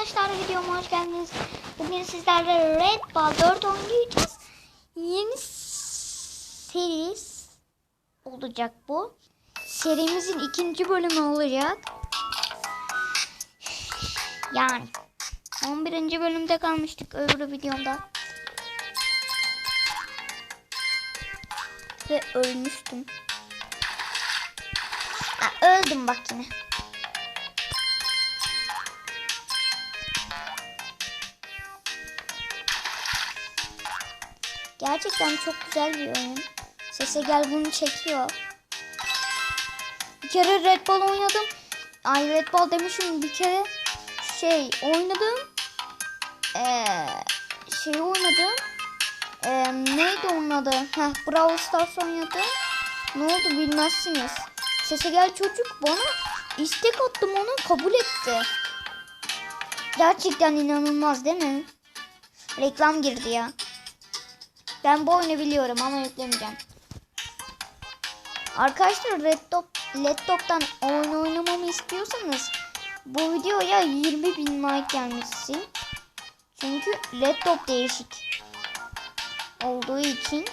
arkadaşlar videoma hoş geldiniz. Bugün sizlerle Red Ball 4 oynayacağız. Yeni seri olacak bu. Serimizin ikinci bölümü olacak. Yani 11. bölümde kalmıştık öbür videomda. Ve ölmüştüm. Ha, öldüm bak yine. Gerçekten çok güzel bir oyun. Sese gel bunu çekiyor. Bir kere Red Ball oynadım. Ay Red Ball demişim bir kere şey oynadım. Ee, şey oynadım. Ee, neydi onun adı? Heh, Brawl Stars oynadım. Ne oldu bilmezsiniz. Sese gel çocuk bana istek attım onu kabul etti. Gerçekten inanılmaz değil mi? Reklam girdi ya. Ben bu oyunu biliyorum ama yüklemeyeceğim. Arkadaşlar Red Top, Laptop'tan oyun oynamamı istiyorsanız bu videoya 20 bin like gelmesi. Çünkü laptop değişik olduğu için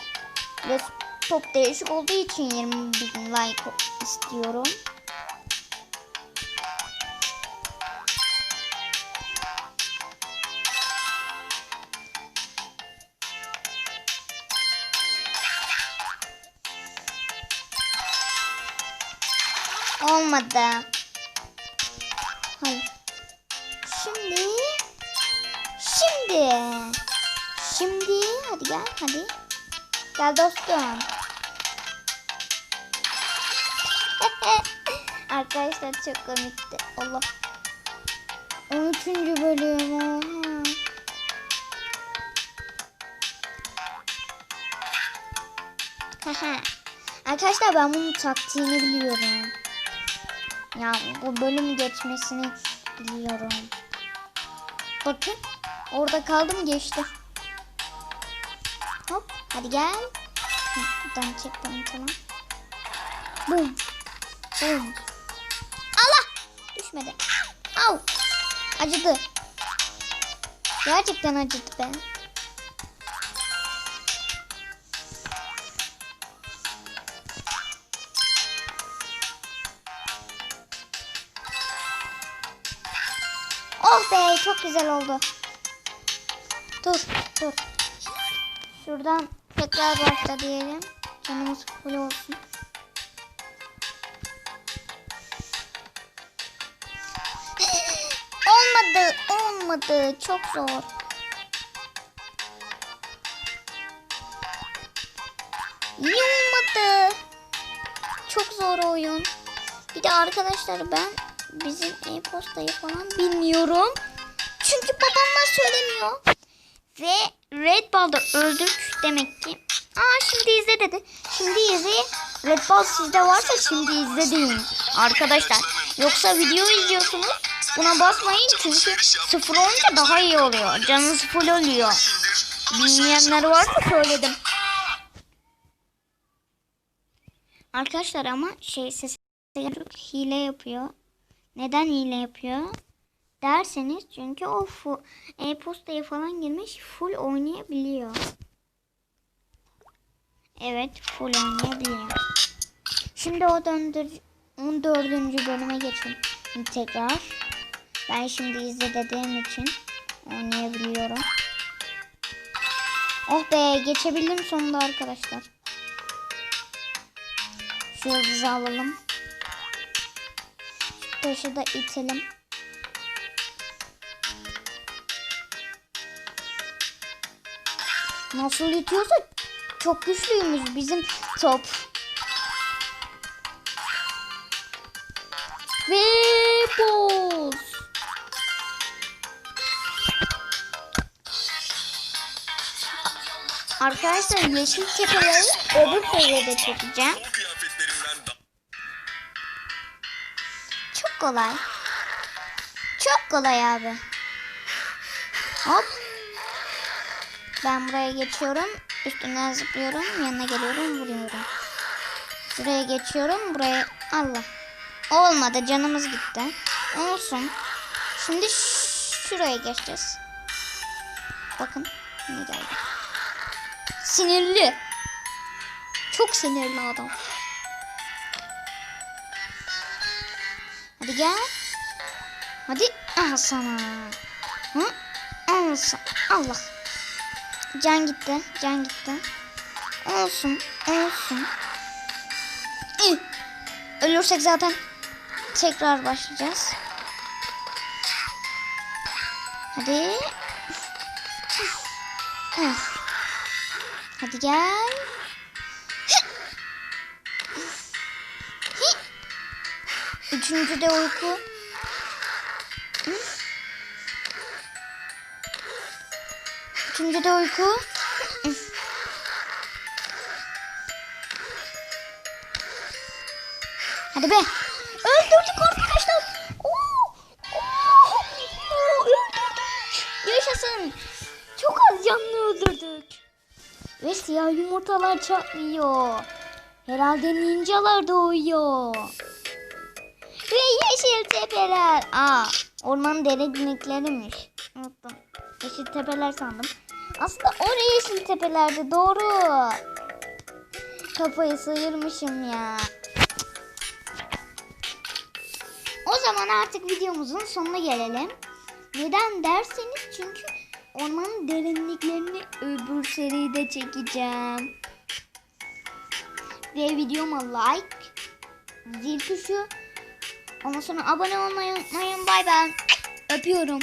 laptop değişik olduğu için 20 bin like istiyorum. Olmadı. Hayır. Şimdi. Şimdi. Şimdi. Hadi gel hadi. Gel dostum. Arkadaşlar çok komikti. Allah. 13. bölüm. Oha. Haha. Arkadaşlar ben bunun taktiğini biliyorum. Ya bu bölümü geçmesini biliyorum. Bakın orada kaldım geçti. Hop hadi gel. Buradan bunu tamam. Bum. Bum. Allah düşmedi. Au. Acıdı. Gerçekten acıdı be. Oh be çok güzel oldu. Dur dur. Şuradan tekrar başla diyelim. Canımız full olsun. olmadı olmadı çok zor. Niye olmadı? Çok zor oyun. Bir de arkadaşlar ben bizim e-postayı falan bilmiyorum. Çünkü babamlar söylemiyor. Ve Red Ball'da öldük demek ki. Aa şimdi izle dedi. Şimdi izle. Red Ball sizde varsa şimdi izle deyin. Arkadaşlar. Yoksa video izliyorsunuz. Buna basmayın çünkü sıfır olunca daha iyi oluyor. Canınız full oluyor. Bilmeyenler varsa söyledim. Arkadaşlar ama şey ses hile yapıyor. Neden hile yapıyor? Derseniz çünkü o e-postaya falan girmiş full oynayabiliyor. Evet full oynayabiliyor. Şimdi o döndür 14. bölüme geçelim tekrar. Ben şimdi izle dediğim için oynayabiliyorum. Oh be geçebildim sonunda arkadaşlar. Şu yıldızı alalım. Taşı da itelim. Nasıl itiyorsa çok güçlüymüş bizim top. Ve boz. Arkadaşlar yeşil tepeleri öbür seviyede çekeceğim. Kolay. Çok kolay abi. Hop. Ben buraya geçiyorum. Üstünden zıplıyorum. Yanına geliyorum. Vuruyorum. Şuraya geçiyorum. Buraya. Allah. Olmadı. Canımız gitti. Olsun. Şimdi şuraya geçeceğiz. Bakın ne geldi. Sinirli. Çok sinirli adam. Hadi gel. Hadi al sana. Hı? Al sana. Allah. Can gitti. Can gitti. Olsun. Olsun. İyi. Ölürsek zaten tekrar başlayacağız. Hadi. Hadi gel. Üçüncü de uyku. Üçüncü de uyku. Hadi be. Öldürdük arkadaşlar. Oo, oo, öldürdük. Yaşasın. Çok az canlı öldürdük. Ve siyah yumurtalar çatlıyor. Herhalde ninjalar doğuyor. Ve yeşil tepeler. Aa, ormanın derinlikleriymiş. Unuttum. Yeşil tepeler sandım. Aslında oraya yeşil tepelerdi. Doğru. Kafayı sıyırmışım ya. O zaman artık videomuzun sonuna gelelim. Neden derseniz çünkü ormanın derinliklerini öbür seride çekeceğim. Ve videoma like, zil tuşu, ondan sonra abone olmayı unutmayın. Bay bay. Öpüyorum.